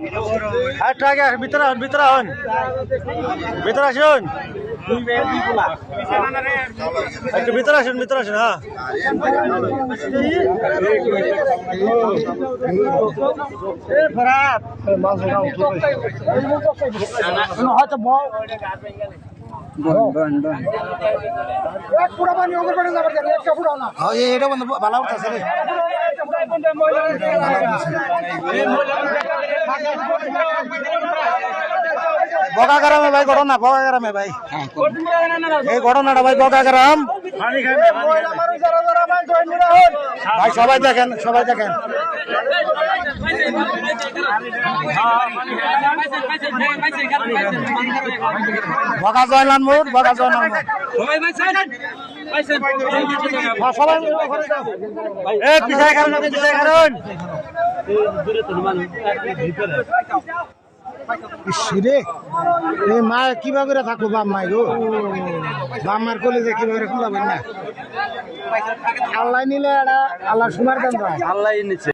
আসুন, ভিতরে আসুন ভিতরে আসুন ভিতরে আসুন। একটু ভিতরে আসুন ভিতরে আসুন হ্যাঁ। হয়তো এটা ভালো উঠতেছে রে। বগা গ্রামে ভাই, ঘটনা বগাগ্রামে ভাই। এই ঘটনাটা ভাই, বগাগ্রাম। ভাই, সবাই দেখেন সবাই দেখেন। বগা জয়লান মোড় বগা জয়লান এ পিছায় কারণ পিছায় কারণ রে। এই মা কীভাবে করে থাকব বাপ মাই গো। বাপ মার কলে যে কীভাবে খুলাবেন না আল্লাহ নিলে আল্লাহ সোনার কেন্দ্র আল্লাহ নিচ্ছে